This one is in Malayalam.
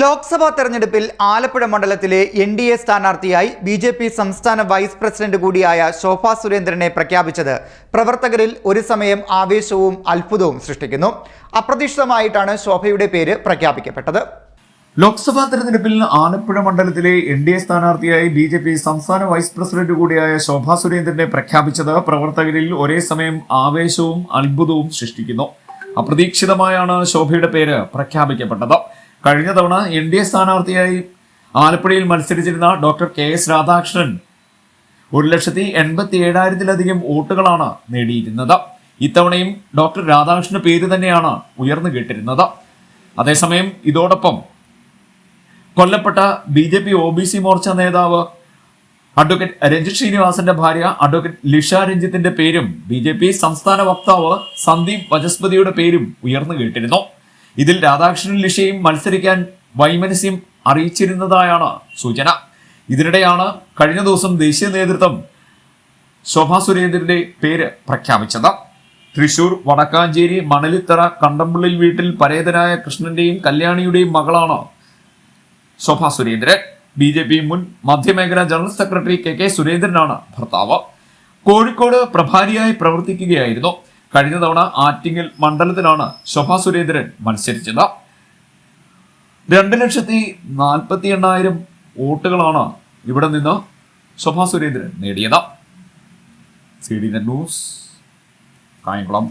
ലോക്സഭാ തെരഞ്ഞെടുപ്പിൽ ആലപ്പുഴ മണ്ഡലത്തിലെ എൻ ഡി എ സ്ഥാനാർത്ഥിയായി ബി ജെ പി സംസ്ഥാന വൈസ് പ്രസിഡന്റ് കൂടിയായ ശോഭാ സുരേന്ദ്രനെ പ്രഖ്യാപിച്ചത്. പ്രവർത്തകരിൽ ഒരു സമയം ആവേശവും അത്ഭുതവും സൃഷ്ടിക്കുന്നു. അപ്രതീക്ഷിതമായിട്ടാണ് ശോഭയുടെ പേര് പ്രഖ്യാപിക്കപ്പെട്ടത്. ലോക്സഭാ തെരഞ്ഞെടുപ്പിൽ ആലപ്പുഴ മണ്ഡലത്തിലെ എൻ ഡി എ സ്ഥാനാർത്ഥിയായി ബി ജെ പി സംസ്ഥാന വൈസ് പ്രസിഡന്റ് കൂടിയായ ശോഭാ സുരേന്ദ്രനെ പ്രഖ്യാപിച്ചത് പ്രവർത്തകരിൽ ഒരേ സമയം ആവേശവും അത്ഭുതവും സൃഷ്ടിക്കുന്നു. അപ്രതീക്ഷിതമായാണ് ശോഭയുടെ പേര് പ്രഖ്യാപിക്കപ്പെട്ടത്. കഴിഞ്ഞ തവണ എൻ ഡി എ സ്ഥാനാർത്ഥിയായി ആലപ്പുഴയിൽ മത്സരിച്ചിരുന്ന ഡോക്ടർ കെ എസ് രാധാകൃഷ്ണൻ ഒരു ലക്ഷത്തി എൺപത്തി ഏഴായിരത്തിലധികം വോട്ടുകളാണ് നേടിയിരുന്നത്. ഇത്തവണയും ഡോക്ടർ രാധാകൃഷ്ണന്റെ പേര് തന്നെയാണ് ഉയർന്നു കേട്ടിരുന്നത്. അതേസമയം ഇതോടൊപ്പം കൊല്ലപ്പെട്ട B J P O B C Morcha നേതാവ് അഡ്വക്കേറ്റ് രഞ്ജിത് ശ്രീനിവാസന്റെ ഭാര്യ അഡ്വക്കേറ്റ് ലിഷ രഞ്ജിത്തിന്റെ പേരും ബി ജെ പി സംസ്ഥാന വക്താവ് സന്ദീപ് വചസ്പതിയുടെ പേരും ഉയർന്നു കേട്ടിരുന്നു. ഇതിൽ രാധാകൃഷ്ണൻ ലിഷയും മത്സരിക്കാൻ വൈമനസ്യം അറിയിച്ചിരുന്നതായാണ് സൂചന. ഇതിനിടെയാണ് കഴിഞ്ഞ ദിവസം ദേശീയ നേതൃത്വം ശോഭാ സുരേന്ദ്രന്റെ പേര് പ്രഖ്യാപിച്ചത്. തൃശൂർ വടക്കാഞ്ചേരി മണലിത്തറ കണ്ടമ്പള്ളിൽ വീട്ടിൽ പരേതനായ കൃഷ്ണന്റെയും കല്യാണിയുടെയും മകളാണ് Shobha Surendran. B J P മുൻ മധ്യമേഖലാ ജനറൽ സെക്രട്ടറി കെ കെ സുരേന്ദ്രനാണ് ഭർത്താവ്. കോഴിക്കോട് പ്രഭാരിയായി പ്രവർത്തിക്കുകയായിരുന്നു. കഴിഞ്ഞ തവണ ആറ്റിങ്ങൽ മണ്ഡലത്തിലാണ് ശോഭാ സുരേന്ദ്രൻ മത്സരിച്ചത്. രണ്ട് ലക്ഷത്തി നാൽപ്പത്തി എണ്ണായിരം വോട്ടുകളാണ് ഇവിടെ നിന്ന് ശോഭാ സുരേന്ദ്രൻ നേടിയത്. C D news Kayamkulam.